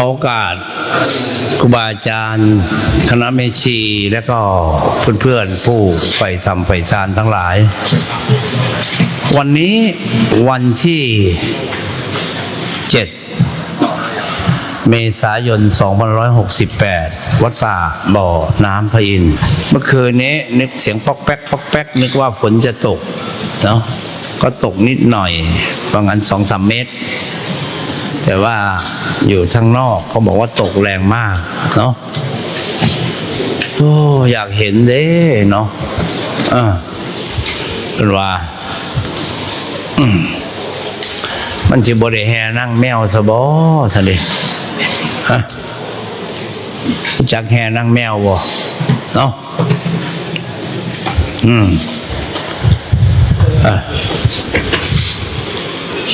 ขอโอกาสครูบาอาจารย์ คณะเมชีและก็เพื่อนๆผู้ใฝ่ธรรมใฝ่ทานทั้งหลาย วันนี้วันที่เจ็ดเมษายน 2568 วัดป่าบ่อน้ำพระอิน เมื่อคืนนี้นึกเสียงป๊อกแป๊กป๊อกแป๊กนึกว่าฝนจะตกเนาะก็ตกนิดหน่อย ประมาณสองสามเมตร แต่ว่าอยู่ข้างนอกเขาบอกว่าตกแรงมากเนาะโอ้อยากเห็นเด้เนาะออเป็นว่ามันจะบริแฮนั่งแมวสบอสะดิฮะจักแฮนั่งแมวบ่เนาะอืมอะ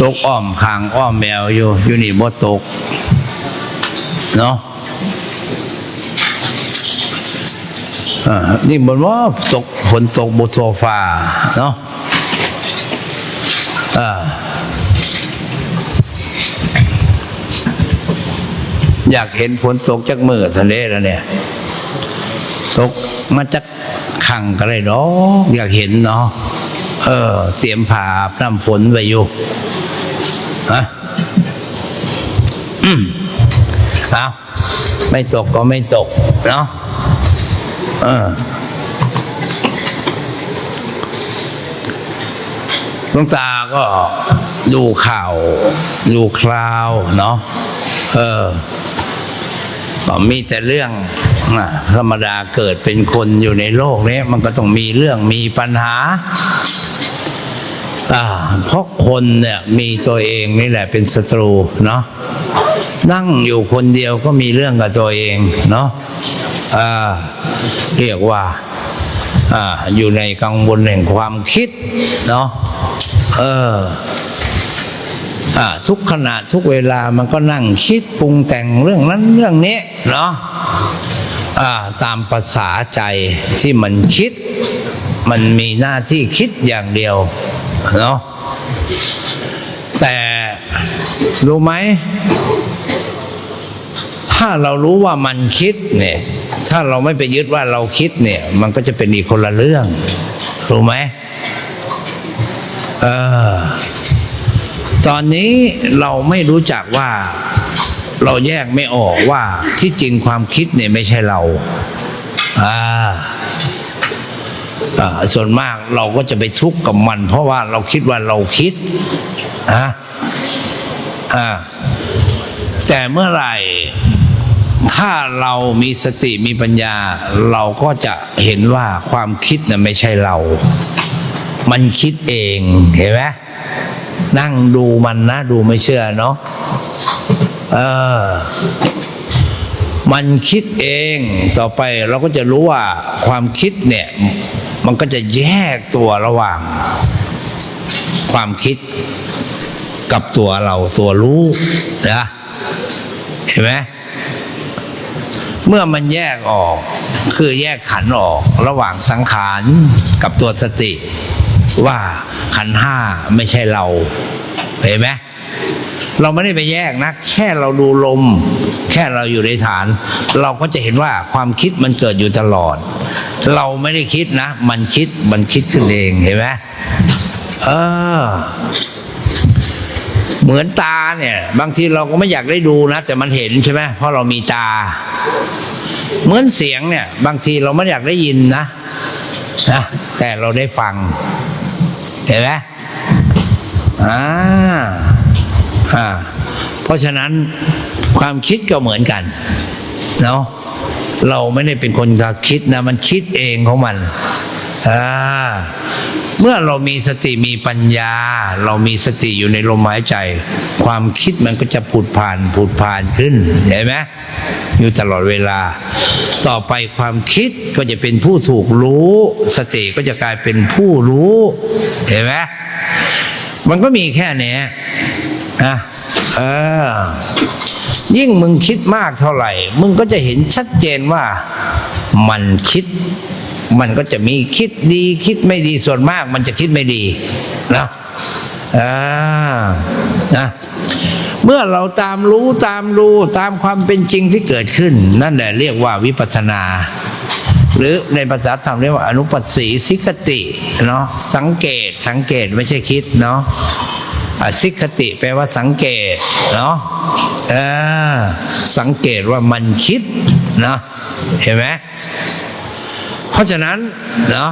ตกอ้อมคางอ้อมแมวอยู่อยู่นี่บ่ตก เนาะอ่านี่บนว่าตกฝนตกบนโซฟาเนาะอ่าอยากเห็นฝนตกจากมือทะเลแล้วเนี่ย ตกมาจากขังก็ได้ดอกอยากเห็นเนาะ เออ เตรียมผ้าน้ำฝนไว้อยู่ฮะอืมเอาไม่ตกก็ไม่ตก เนาะเออหลวงตาก็ดูข่าวดูคราวเนาะเออก็มีแต่เรื่องธรรมดาเกิดเป็นคนอยู่ในโลกนี้มันก็ต้องมีเรื่องมีปัญหา อ่าเพราะคนเนี่ยมีตัวเองนี่แหละเป็นศัตรูเนาะนั่งอยู่คนเดียวก็มีเรื่องกับตัวเองเนาะอ่าเรียกว่าอ่าอยู่ในกังวลแห่งความคิดเนาะเอออ่าทุกขณะทุกเวลามันก็นั่งคิดปรุงแต่งเรื่องนั้นเรื่องนี้เนาะอ่าตามภาษาใจที่มันคิด มันมีหน้าที่คิดอย่างเดียว เนาะแต่รู้ไหม ถ้าเรารู้ว่ามันคิดเนี่ย ถ้าเราไม่ไปยึดว่าเราคิดเนี่ย มันก็จะเป็นอีกคนละเรื่อง รู้ไหมเออตอนนี้เราไม่รู้จักว่าเราแยกไม่ออกว่าที่จริงความคิดเนี่ยไม่ใช่เรา อ่า ส่วนมากเราก็จะไปทุกข์กับมัน เพราะว่าเราคิดว่าเราคิดนะอ่าแต่เมื่อไหร่ถ้าเรามีสติมีปัญญา เราก็จะเห็นว่าความคิดน่ะไม่ใช่เรา มันคิดเองเห็นไหมนั่งดูมันนะ ดูไม่เชื่อเนาะเออ มันคิดเองต่อไปเราก็จะรู้ว่าความคิดเนี่ย มันก็จะแยกตัวระหว่าง ความคิดกับตัวเราตัวรู้นะเห็นไหมเมื่อมันแยกออกคือแยกขันออกระหว่างสังขารกับตัวสติ ว่าขันห้าไม่ใช่เรา เห็นไหมเราไม่ได้ไปแยกนะ แค่เราดูลม ค่เราอยู่ในฐาน เราก็จะเห็นว่าความคิดมันเกิดอยู่ตลอด เราไม่ได้คิดนะ มันคิดมันคิดขึ้นเองเห็นไหมเออเหมือนตาเนี่ย บางทีเราก็ไม่อยากได้ดูนะ แต่มันเห็นใช่ไหมเพราะเรามีตา เหมือนเสียงเนี่ย บางทีเราไม่อยากได้ยินนะนะแต่เราได้ฟัง เห็นไหมอ่าอ่าเพราะฉะนั้น ความคิดก็เหมือนกัน เนาะเราไม่ได้เป็นคนคิดนะมันคิดเองของมันอ่าเมื่อเรามีสติมีปัญญา เรามีสติอยู่ในลมหายใจ ความคิดมันก็จะผุดผ่านผุดผ่านขึ้นเห็นไหมอยู่ตลอดเวลา ต่อไปความคิดก็จะเป็นผู้ถูกรู้ สติก็จะกลายเป็นผู้รู้ เห็นไหมมันก็มีแค่เนี้ยนะ ออยิ่งมึงคิดมากเท่าไหร่ มึงก็จะเห็นชัดเจนว่ามันคิด มันก็จะมีคิดดีคิดไม่ดีส่วนมาก มันจะคิดไม่ดีนะอ่านะเมื่อเราตามรู้ตามรู้ตามความเป็นจริงที่เกิดขึ้น นั่นแหละเรียกว่าวิปัสสนา หรือในภาษาธรรมเรียกว่าอนุปัสสีสิกติเนาะสังเกตสังเกตไม่ใช่คิดเนาะ อสิกติแปลว่าสังเกตเนาะสังเกตว่ามันคิดเนาะเห็นไหมเพราะฉะนั้นเนาะ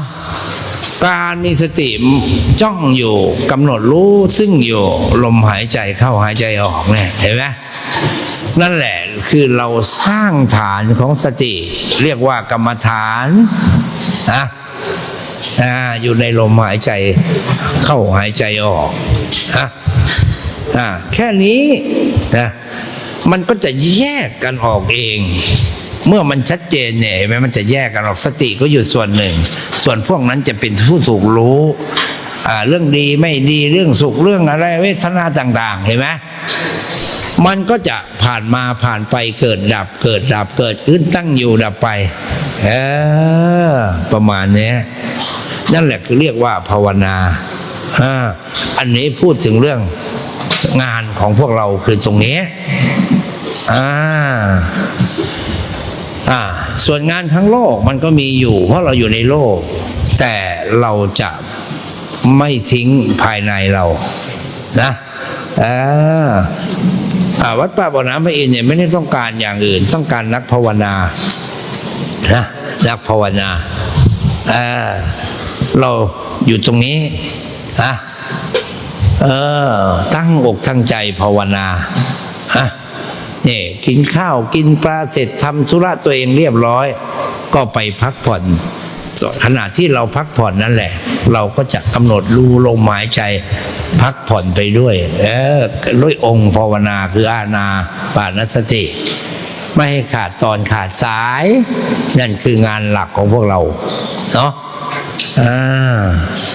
การมีสติจ้องอยู่กำหนดรู้ซึ่งอยู่ลมหายใจเข้าหายใจออกเนี่ยเห็นไหมนั่นแหละคือเราสร้างฐานของสติ เรียกว่ากรรมฐานนะ อ่าอยู่ในลมหายใจเข้าหายใจออกนะอ่าแค่นี้นะมันก็จะแยกกันออกเอง เมื่อมันชัดเจนเนี่ยเห็นไหมมันจะแยกกันออกสติก็อยู่ส่วนหนึ่ง ส่วนพวกนั้นจะเป็นผู้ถูกรู้อ่าเรื่องดีไม่ดีเรื่องสุขเรื่องอะไรเวทนาต่าง ๆ เห็นไหมมันก็จะผ่านมาผ่านไปเกิดดับ เกิดดับเกิดขึ้นตั้งอยู่ดับไป เออ ประมาณเนี้ย นั่นแหละคือเรียกว่าภาวนาอ่าอันนี้พูดถึงเรื่องงานของพวกเราคือตรงนี้อ่าอ่าส่วนงานทั้งโลกมันก็มีอยู่ เพราะเราอยู่ในโลก แต่เราจะไม่ทิ้งภายในเรานะอ่าวัดป่าบ่อน้ำพระอินเนี่ยไม่ได้ต้องการอย่างอื่น ต้องการนักภาวนานะนักภาวนาอ่า เราอยู่ตรงนี้นะเออ ตั้งอกตั้งใจภาวนาฮะนี่กินข้าวกินปลาเสร็จทำธุระตัวเองเรียบร้อย ก็ไปพักผ่อนขณะที่เราพักผ่อนนั่นแหละ เราก็จะกำหนดรู้ลมหายใจ พักผ่อนไปด้วย เออด้วยองค์ภาวนาคืออาณาปานสติ ไม่ให้ขาดตอนขาดสาย นั่นคืองานหลักของพวกเรา เนาะ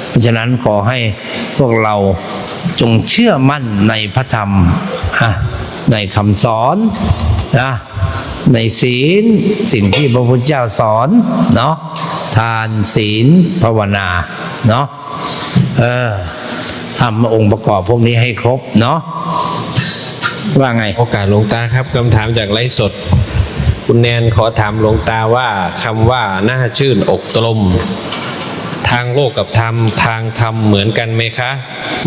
เพราะฉะนั้นขอให้พวกเราจงเชื่อมั่นในพระธรรมอะในคำสอนนะในศีลสิ่งที่พระพุทธเจ้าสอนเนาะทานศีลภาวนาเนาะเออทำองค์ประกอบพวกนี้ให้ครบเนาะว่าไงโอกาสหลวงตาครับคำถามจากไลฟ์สด คุณแนนขอถามหลวงตาว่าคำว่าหน้าชื่นอกตรม ทางโลกกับธรรมทางธรรมเหมือนกันไหมคะ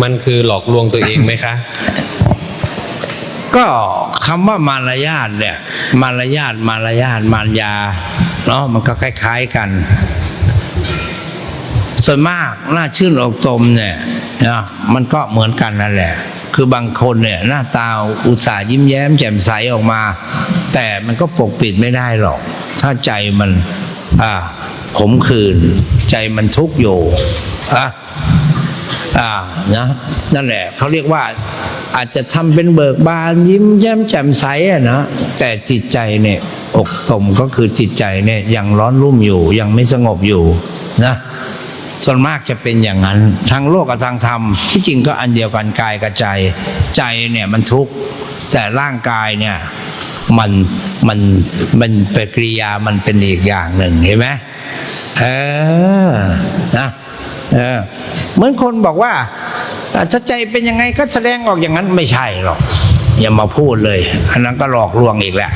มันคือหลอกลวงตัวเองไหมคะ ก็คำว่ามารยาทเนี่ย มารยาทมารยาทมารยาเนาะมันก็คล้าย ๆกัน ส่วนมากหน้าชื่นอกตมเนี่ยนะมันก็เหมือนกันนั่นแหละ คือบางคนเนี่ย หน้าตาอุตส่าห์ยิ้มแย้ม แจ่มใสออกมา แต่มันก็ปกปิดไม่ได้หรอก ถ้าใจมัน อ่า ขมขื่นใจมันทุกข์อยู่อะอ่านะนั่นแหละเขาเรียกว่าอาจจะทำเป็นเบิกบานยิ้มแย้มแจ่มใสอะนะแต่จิตใจเนี่ยอกตมก็คือจิตใจเนี่ยยังร้อนรุ่มอยู่ยังไม่สงบอยู่นะส่วนมากจะเป็นอย่างนั้นทางโลกกับทางธรรม ที่จริงก็อันเดียวกันกายกับใจ ใจเนี่ยมันทุกข์แต่ร่างกายเนี่ย มันมันมันปฏิกิริยามันเป็นอีกอย่างหนึ่งเห็นไหมเออนะเออเหมือนคนบอกว่าถ้าใจเป็นยังไงก็แสดงออกอย่างนั้นไม่ใช่หรอก อย่ามาพูดเลย อันนั้นก็หลอกลวงอีกแหละ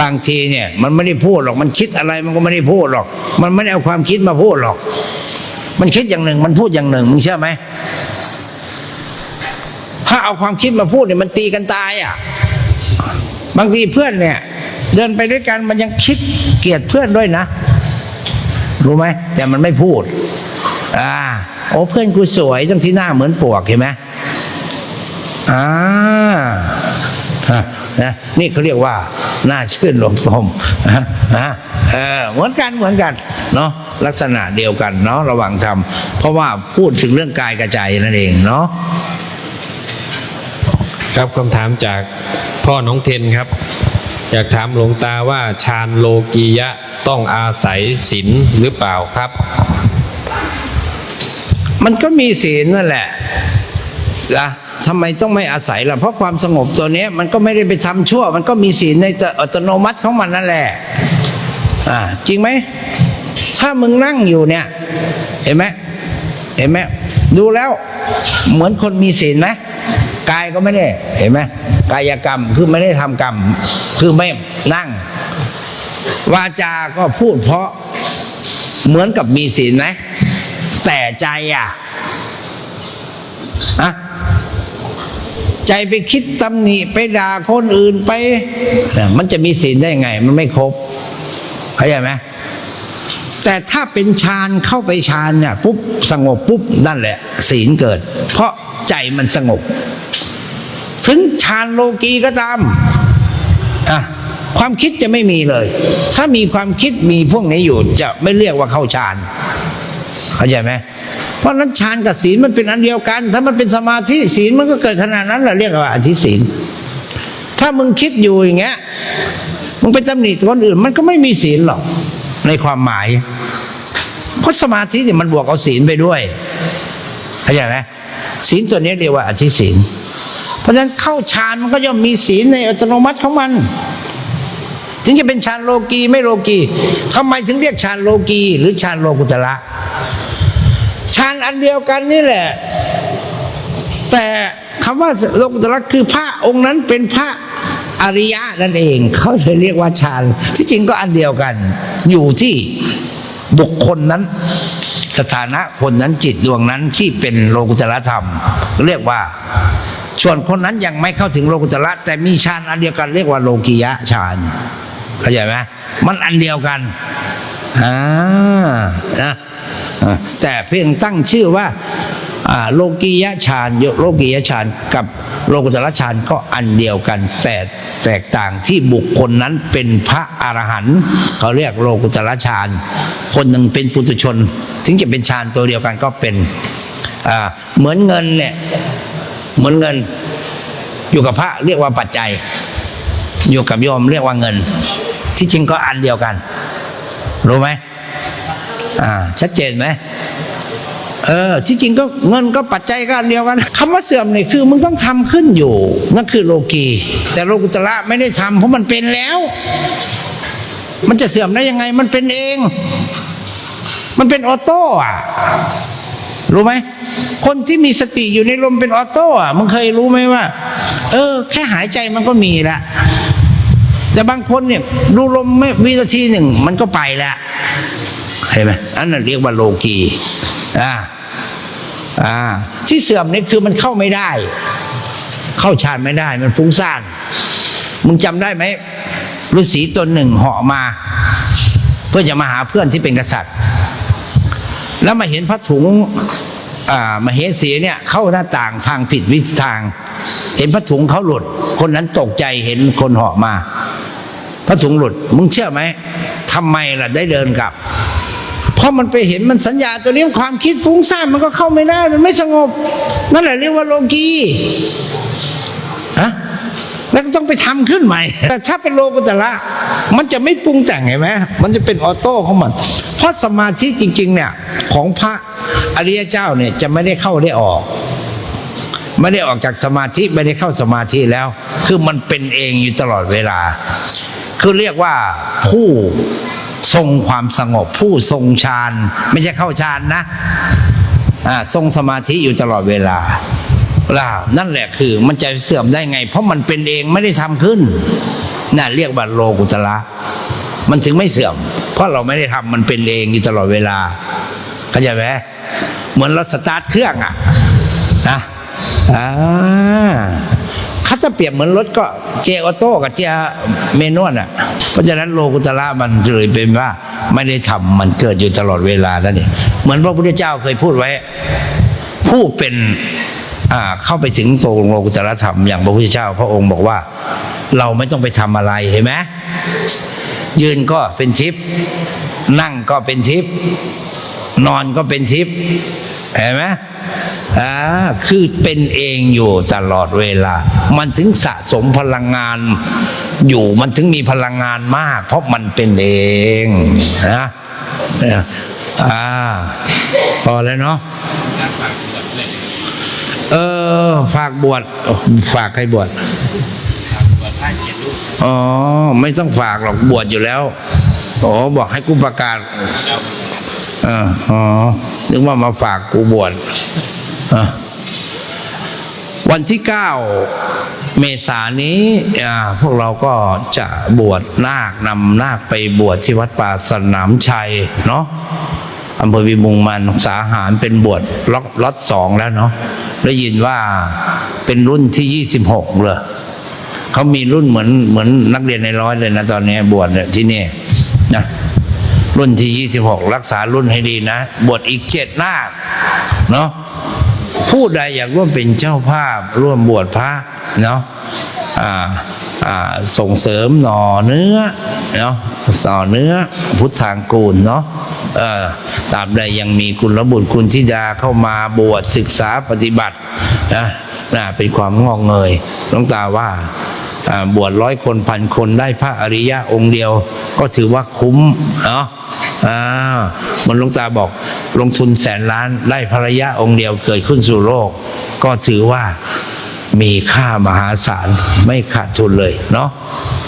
บางทีเนี่ยมันไม่ได้พูดหรอกมันคิดอะไรมันก็ไม่ได้พูดหรอก มันไม่ได้เอาความคิดมาพูดหรอก มันคิดอย่างหนึ่ง มันพูดอย่างหนึ่งมึงเชื่อไหมถ้าเอาความคิดมาพูดเนี่ยมันตีกันตายอะ บางทีเพื่อนเนี่ย เดินไปด้วยกันมันยังคิดเกลียดเพื่อนด้วยนะ รู้ไหมแต่มันไม่พูด อ่า โอ้เพื่อนกูสวยทั้งที่หน้าเหมือนปวกเห็นไหมอ่าฮะนะนี่เขาเรียกว่าหน้าชื่นลมสมฮะฮะเออเหมือนกันเหมือนกันเนาะลักษณะเดียวกันเนาะระหว่างทำเพราะว่าพูดถึงเรื่องกายกระใจนั่นเองเนาะ ครับคำถามจากพ่อน้องเทนครับ อยากถามหลวงตาว่าฌานโลกียะต้องอาศัยศีลหรือเปล่าครับ มันก็มีศีลนั่นแหละนะทำไมต้องไม่อาศัยล่ะเพราะความสงบตัวนี้มันก็ไม่ได้ไปทำชั่ว มันก็มีศีลในอัตโนมัติของมันนั่นแหละอ่าจริงไหมถ้ามึงนั่งอยู่เนี่ย เห็นไหมเห็นไหมดูแล้วเหมือนคนมีศีลไหม กายก็ไม่ได้ เห็นไหมกายกรรมคือไม่ได้ทำกรรม คือไม่นั่ง วาจาก็พูดเพราะเหมือนกับมีศีลไหมแต่ใจอะอะใจไปคิดตำหนิไปด่าคนอื่นไป มันจะมีศีลได้ไง มันไม่ครบเข้าใจไหมแต่ถ้าเป็นฌานเข้าไปฌานเนี่ยปุ๊บสงบปุ๊บนั่นแหละ ศีลเกิด เพราะใจมันสงบ ถึงฌานโลกีก็ตามอะความคิดจะไม่มีเลย ถ้ามีความคิดมีพวกนี้อยู่จะไม่เรียกว่าเข้าฌาน เข้าใจไหมเพราะฉะนั้นฌานกับศีลมันเป็นอันเดียวกัน ถ้ามันเป็นสมาธิศีลมันก็เกิดขนาดนั้นแหละเรียกว่าอธิศีล ถ้ามึงคิดอยู่อย่างเงี้ย มึงไปตำหนิคนอื่น มันก็ไม่มีศีลหรอกในความหมาย เพราะสมาธิเนี่ยมันบวกเอาศีลไปด้วย เข้าใจไหมศีลตัวนี้เรียกว่าอธิศีล เพราะฉะนั้นเข้าฌานมันก็ย่อมมีศีลในอัตโนมัติของมัน ถึงจะเป็นฌานโลกีไม่โลกีทำไมถึงเรียกฌานโลกี หรือฌานโลกุตระฌานอันเดียวกันนี่แหละ แต่คำว่าโลกุตระคือพระองค์นั้นเป็นพระอริยะนั่นเองเขาเลยเรียกว่าฌานที่จริงก็อันเดียวกัน อยู่ที่บุคคลนั้น สถานะคนนั้นจิตดวงนั้นที่เป็นโลกุตระธรรม เรียกว่า ส่วนคนนั้นยังไม่เข้าถึงโลกุตระแต่มีฌานอันเดียวกันเรียกว่าโลกียะฌานเข้าใจไหมมันอันเดียวกันอ่านะแต่เพียงตั้งชื่อว่าโลกียะฌานโลกียะฌานกับโลกุตระฌานก็อันเดียวกัน แต่แตกต่างที่บุคคลนั้นเป็นพระอรหันต์เขาเรียกโลกุตระฌานคนหนึ่งเป็นปุถุชน ถึงจะเป็นฌานตัวเดียวกันก็เป็นเหมือนเงินเนี่ย เหมือนเงิน อยู่กับพระเรียกว่าปัจจัย อยู่กับโยมเรียกว่าเงิน ที่จริงก็อันเดียวกัน รู้ไหมอ่า ชัดเจนไหมเออที่จริงก็เงินก็ปัจจัยก็อันเดียวกันคำว่าเสื่อมเนี่ยคือมึงต้องทำขึ้นอยู่ นั่นคือโลกีแต่โลกุตระไม่ได้ทำเพราะมันเป็นแล้ว มันจะเสื่อมได้ยังไง มันเป็นเอง มันเป็นออโต้อะ รู้ไหมคนที่มีสติอยู่ในลมเป็นออโต้อะมึงเคยรู้ไหมว่า เออ แค่หายใจมันก็มีละแต่บางคนเนี่ย ดูลมไม่วินาทีหนึ่ง มันก็ไปแล้วเห็นไหมอันนั้นเรียกว่าโลกีอ่าอ่า ที่เสื่อมนี่คือมันเข้าไม่ได้ เข้าฌานไม่ได้ มันฟุ้งซ่านมึงจำได้ไหมฤาษีตนหนึ่งเหาะมา เพื่อจะมาหาเพื่อนที่เป็นกษัตริย์ แล้วมาเห็นผ้าถุงมาเฮสีเนี่ยเข้าหน้าต่างทางผิดวิธีทาง เห็นผ้าถุงเขาหลุด คนนั้นตกใจเห็นคนเหาะมาผ้าถุงหลุด มึงเชื่อไหมทำไมล่ะได้เดินกลับ เพราะมันไปเห็นมันสัญญาตัวนี้ความคิดฟุ้งซ่านมันก็เข้าไม่ได้มันไม่สงบ นั่นแหละเรียกว่าโลกี้ ต้องไปทำขึ้นใหม่ แต่ถ้าเป็นโลกุตระมันจะไม่ปรุงแต่งเห็นไหมมันจะเป็นออโต้ของมัน เพราะสมาธิจริง ๆ เนี่ย ของพระอริยเจ้าเนี่ยจะไม่ได้เข้าได้ออกไม่ได้ออกจากสมาธิไม่ได้เข้าสมาธิแล้ว คือมันเป็นเองอยู่ตลอดเวลา คือเรียกว่าผู้ทรงความสงบ ผู้ทรงฌานไม่ใช่เข้าฌานนะอ่าทรงสมาธิอยู่ตลอดเวลา ล่านั่นแหละคือมันจะเสื่อมได้ไง เพราะมันเป็นเองไม่ได้ทำขึ้นน่ะเรียกว่าโลกุตระมันถึงไม่เสื่อม เพราะเราไม่ได้ทำมันเป็นเองอยู่ตลอดเวลาเข้าใจไหมเหมือนรถสตาร์ทเครื่องอะนะอ่าถ้าจะเปรียบเหมือนรถก็เจออโต้กับเจเมนวลอะ เพราะฉะนั้นโลกุตระมันเลยเป็นว่า ไม่ได้ทำมันเกิดอยู่ตลอดเวลานั่นเองเหมือนพระพุทธเจ้าเคยพูดไว้ ผู้เป็น เข้าไปถึงโตโลกุตรธรรมอย่างพระพุทธเจ้า พระองค์บอกว่า เราไม่ต้องไปทำอะไรเห็นไหมยืนก็เป็นทิพย์นั่งก็เป็นทิพย์นอนก็เป็นทิพย์เห็นไหมอ่าคือเป็นเองอยู่ตลอดเวลา มันถึงสะสมพลังงานอยู่มันถึงมีพลังงานมาก เพราะมันเป็นเองนะอ่าพอแล้วเนาะ เออ ฝากบวชฝากใครบวชอ๋อ ไม่ต้องฝากหรอกบวชอยู่แล้วอ๋อบอกให้กูประกาศอ๋อนึกว่ามาฝากกูบวชวันที่9เมษายนนี้อ่าพวกเราก็จะบวชนาคนำนาคไปบวชที่วัดป่าสนามชัยเนาะ อำเภอวิมุงมันสาหารเป็นบวชล็อตล็อตสองแล้วเนาะได้ยินว่าเป็นรุ่นที่26เลยเขามีรุ่นเหมือนเหมือนนักเรียนในร้อยเลยนะตอนนี้บวชเนี่ยที่นี่นะรุ่นที่26รักษารุ่นให้ดีนะบวชอีกเจ็ดนาเนาะผู้ใดอยากร่วมเป็นเจ้าภาพร่วมบวชพระเนาะอ่าอ่าส่งเสริมหน่อเนื้อเนาะหน่อเนื้อพุทธทางกูลเนาะ ตราบใดยังมีคุณระบุญคุณธิดาเข้ามาบวชศึกษาปฏิบัตินะนะเป็นความงอกเงยหลวงตาว่าบวชร้อยคนพันคนได้พระอริยะองค์เดียว ก็ถือว่าคุ้มเนาะอ่ามันลงตาบอกลงทุนแสนล้านได้ภรรยะองค์เดียวเกิดขึ้นสู่โลก ก็ถือว่ามีค่ามหาศาลไม่ขาดทุนเลยเนาะ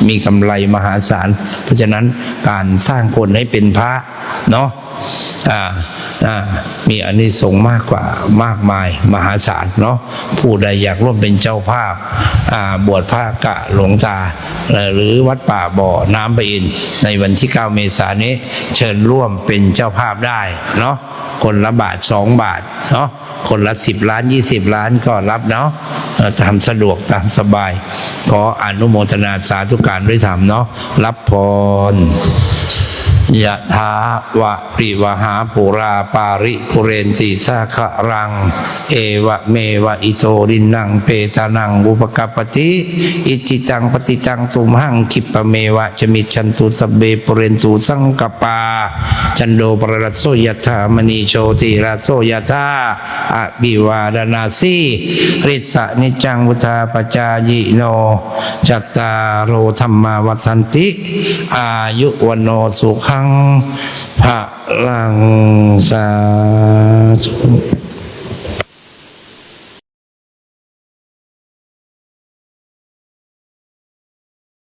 มีกำไรมหาศาล เพราะฉะนั้นการสร้างคนให้เป็นพระเนาะอ่าอ่า มีอานิสงส์มากกว่ามากมายมหาศาลเนาะผู้ใดอยากร่วมเป็นเจ้าภาพบวชพระกะหลวงตา หรือวัดป่าบ่อน้ำปะอิน ในวันที่ 9 เมษายนนี้ เชิญร่วมเป็นเจ้าภาพได้เนาะคนละบาทสองบาทเนาะคนละสิบล้านยี่สิบล้านก็รับเนาะเอ่อตามสะดวกตามสบาย ขออนุโมทนาสาธุการด้วยธรรมเนาะรับพร ยะถาวะริวหาปุราปาริปุเรนติสาขะรัง เอวะเมวะอิโตรินังเปตานังอุปกปปติอิจิตังปฏิจังตุมหังคิปะเมวะจมิชันตุสเบปุเรนตุสังกปา จันโดปรรัสโสยถามณีโชติราโสยถาอภิวาดนาสีริสะนิจังวุธาปจายโนจัตตารโอธรรมาวัสันติ อายุวโนสุขังพระลังสาธุ